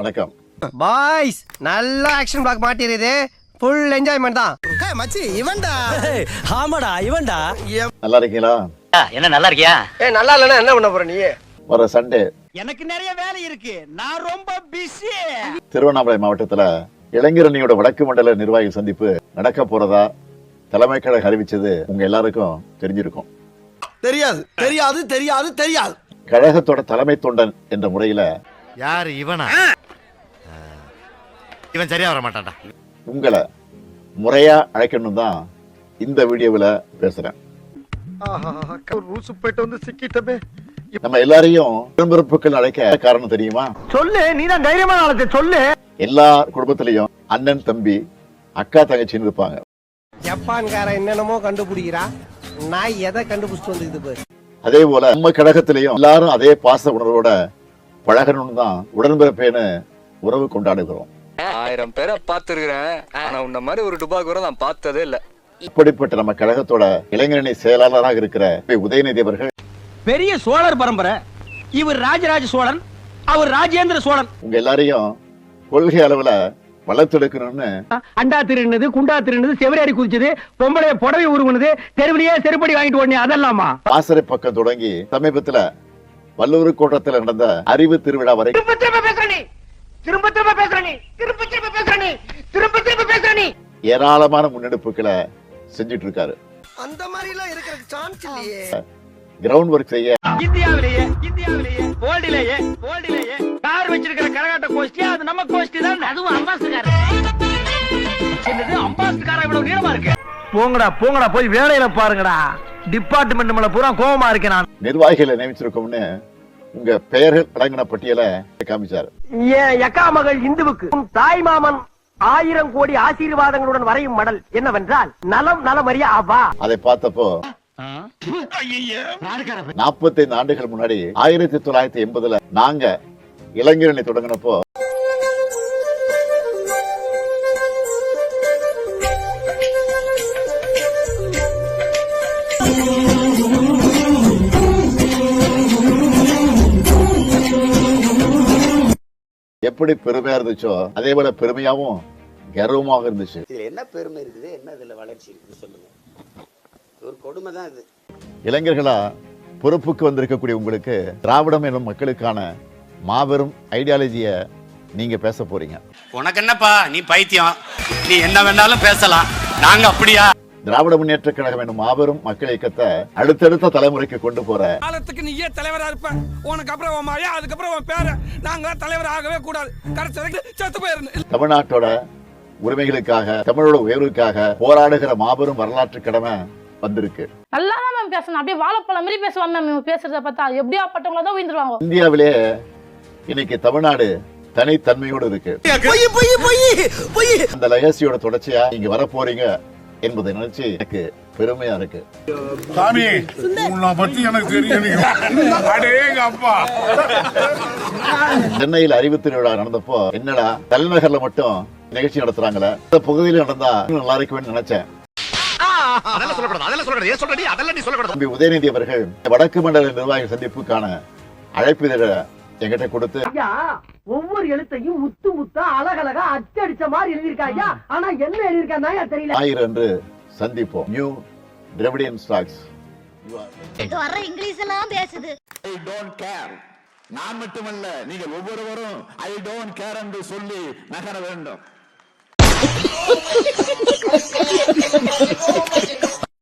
வணக்கம். பாய்ஸ் நல்ல action block மாட்டிருது ஃபுல் என்ஜாய்மெண்ட் தான். மச்சி இவன்டா. ஆமாடா இவன்டா. நல்லா இருக்கீங்களா? என்ன நல்லா இருக்கியா? ஏ நல்லா இல்லைன்னா என்ன பண்ண போற நீ? வர சண்டே எனக்கு நிறைய வேலை இருக்கு. நான் ரொம்ப பிஸி திருவண்ணாமலை மாவட்டத்துல இளைஞரணியோட வடக்கு மண்டல நிர்வாகி சந்திப்பு நடக்க போறதா தலைமை கழகம் அறிவிச்சது உங்க எல்லாருக்கும் தெரிஞ்சிருக்கும். தெரியாது தெரியாது தெரியாது தெரியாது. கழகத்தோட தலைமை தொண்டன் என்ற முறையில யாரு இவனா? இவன் சரியா வர மாட்டான்டா. உங்களை முறையா அழைக்கணும் தான் இந்த வீடியோவில் பேசுறேன். ரூசு போயிட்டு வந்து சிக்கிட்டமே. நம்ம எல்லாரையும் உடன்பிறப்புகள் அழைக்க காரணம் தெரியுமா? சொல்லு நீ தான் தைரியமான ஆளத்தை சொல்லு. எல்லா குடும்பத்திலையும் அண்ணன் தம்பி அக்கா தங்கச்சின்னு இருப்பாங்க. ஜப்பான்காரன் என்னென்னமோ கண்டுபிடிக்கிறா. நான் எதை கண்டுபிடிச்சிட்டு வந்துக்குது பாரு. அதே போல நம்ம கழகத்திலையும் எல்லாரும் அதே பாச உணர்வோட பழகணும்னு தான் உடன்பிறப்பேன்னு உறவு கொண்டாடுகிறோம். ஆயிரம் பேரை பார்த்துருக்கிறேன். ஆனா உன்ன மாதிரி ஒரு டுபாக்கூரை நான் பார்த்ததே இல்ல. இப்படிப்பட்ட நம்ம கழகத்தோட இளைஞரணி செயலாளராக இருக்கிற உதயநிதி அவர்கள். பெரிய சோழர் பரம்பரை. இவர் ராஜராஜ சோழன் அவர் ராஜேந்திர சோழன். உங்க எல்லாரையும் கொள்கை அளவுல வளர்த்தெடுக்கணும்னு அண்டா திருநது குண்டா திருநது செவரேறி குதிச்சது பொம்பளை புடவை உருகுனது தெருவிலேயே செருப்படி வாங்கிட்டு ஓடனே அதெல்லாமா? பாசறை பக்கம் தொடங்கி சமீபத்துல வல்லூர் கோட்டத்தில் நடந்த அறிவு திருவிழா வரை திரும்ப திரும்ப பேசுற நீ. திரும்ப திரும்ப பேசுற நீ. திரும்ப திரும்ப பேசுற நீ. ஏராளமான முன்னெடுப்புகளை செஞ்சுட்டு இருக்காரு அந்த மாதிரி எல்லாம் இருக்கிற சான்ஸ் இல்லையே கிரவுண்ட் ஒர்க் செய்ய. இந்தியாவிலேயே இந்தியாவிலேயே வேர்ல்டிலேயே வேர்ல்டிலேயே கார் வச்சிருக்கிற கரகாட்ட கோஷ்டி அது நம்ம கோஷ்டி தான். அதுவும் அம்பாஸ்டர் என்னது அம்பாஸ்டர் காரா இவ்வளவு நீளமா இருக்கு? போங்கடா போங்கடா போய் வேலையில பாருங்கடா. டிபார்ட்மெண்ட் மேல பூரா கோவமா இருக்கேன் நான். நிர்வாகிகளை நியமிச்சிருக்கோம்னு உங்க பெயர்கள் அடங்கின பட்டியலை காமிச்சாரு. எக்கா மகள் இந்துவுக்கு தாய் மாமன் ஆயிரம் கோடி ஆசீர்வாதங்களுடன் வரையும் மடல் என்னவென்றால் நலம் நலமறிய ஆவா அதை பார்த்தப்போ நாற்பத்தைந்து ஆண்டுகள் முன்னாடி ஆயிரத்தி தொள்ளாயிரத்தி எண்பதுல நாங்க இளைஞரணி தொடங்கினப்போ எப்படி பெருமையா இருந்துச்சோ அதே போல பெருமையாவும் கர்வமாக இருந்துச்சு. இதுல என்ன பெருமை இருக்குது? என்ன இதுல வளர்ச்சி இருக்குது சொல்லுங்க. ஒரு கொடுமை தான் இது. இளைஞர்களா பொறுப்புக்கு வந்திருக்கக்கூடிய உங்களுக்கு திராவிடம் எனும் மக்களுக்கான மாபெரும் ஐடியாலஜிய நீங்க பேச போறீங்க. உனக்கு என்னப்பா? நீ பைத்தியம். நீ என்ன வேணாலும் பேசலாம். நாங்க அப்படியா? திராவிட முன்னேற்ற கழகம் எனும் மாபெரும் மக்கள் இயக்கத்தை அடுத்தடுத்த தலைமுறைக்கு கொண்டு போற காலத்துக்கு நீயே தலைவரா இருப்ப. உனக்கு அப்புறம் உன் மழையா அதுக்கப்புறம் உன் பேர. நாங்க தலைவர் ஆகவே கூடாது. கடைசி வரைக்கும் செத்து போயிருந்து தமிழ்நாட்டோட உரிமைகளுக்காக தமிழோட உயர்வுக்காக போராடுகிற மாபெரும் வரலாற்று கடமை வந்திருக்கு. நல்லா தான் மேம் பேசணும். அப்படியே வாழைப்பழம் மாதிரி பேசுவான் மேம் இவங்க பேசுறத பார்த்தா. எப்படியா பட்டவங்கள தான் உயிர்ந்துருவாங்க. இந்தியாவிலே இன்னைக்கு தமிழ்நாடு தனித்தன்மையோடு இருக்கு. பொய் பொய் பொய் பொய். அந்த லெகசியோட தொடர்ச்சியா நீங்க வர போறீங்க என்பதை நினைச்சு எனக்கு பெருமையா இருக்கு. சாமி உன்னை பத்தி எனக்கு தெரியும் அப்பா. சென்னையில் அறிவு திருவிழா நடந்தப்போ என்னடா தலைநகர்ல மட்டும் நிகழ்ச்சி நடத்துறாங்களே? இந்த பகுதியில நடந்தா நல்லா இருக்கும்னு நினைச்சேன். அதெல்லாம் சொல்லக்கூடாது அதெல்லாம் சொல்லக்கூடாது. ஏன் சொல்றடி? அதெல்லாம் நீ சொல்லக்கூடாது. தம்பி உதயநிதி அவர்கள் வடக்கு மண்டல நிர்வாகி சந்திப்புக்கான அழைப்பிதழ என்கிட்ட கொடுத்து. ஒவ்வொரு எழுத்தையும் முத்து முத்தா அழகழகா அச்சடிச்ச மாதிரி எழுதியிருக்காயா ஆனா என்ன எழுதியிருக்காங்க தெரியல. ஞாயிறு என்று சந்திப்போம். நியூ திரவிடியன் ஸ்டாக்ஸ் வர இங்கிலீஷ் எல்லாம் பேசுது. ஐ டோன்ட் கேர் நான் மட்டுமல்ல நீங்க ஒவ்வொருவரும் ஐ டோன்ட் கேர் என்று சொல்லி நகர வேண்டும்.